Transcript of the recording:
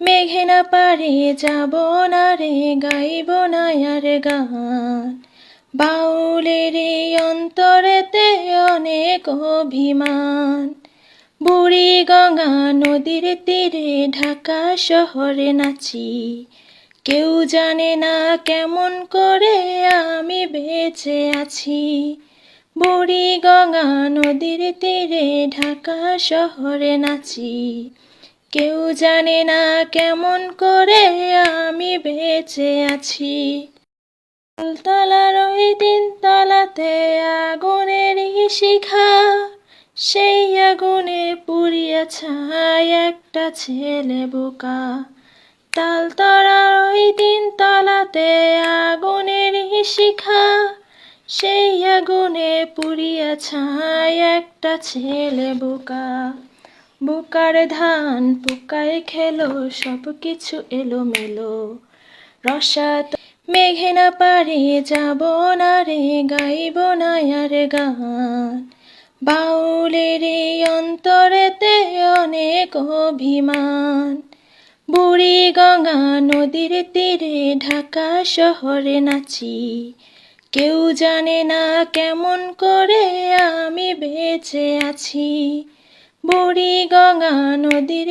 মেঘে না পারে যাব না রে, গাইব না আর গান। বাউলের অন্তরেতে অনেক অভিমান। বুড়ি গঙ্গা নদীর তীরে ঢাকা শহরে নাচি। কেউ জানে না কেমন করে আমি বেঁচে আছি। বুড়ি গঙ্গা নদীর তীরে ঢাকা শহরে নাচি। কেউ জানে না কেমন করে আমি বেঁচে আছি। তলার ওই দিন তলাতে আগুনের শিখা, সেই আগুনে পুড়িয়া ছাই একটা ছেলে বোকা। তালতলার ওই দিন তলাতে আগুনের শিখা, সেই আগুনে পুড়িয়া ছাই একটা ছেলে বোকা। বোকার ধান পোকায় খেলো সব কিছু এলো মেলো রসাত মেঘে না পারে যাব না রে, গাইব না আর গান। বাউলের অন্তরেতে অনেক অভিমান। বুড়ি গঙ্গা নদীর তীরে ঢাকা শহরে নাচি। কেউ জানে না কেমন করে আমি বেঁচে আছি। বুড়ি গঙ্গা নদীর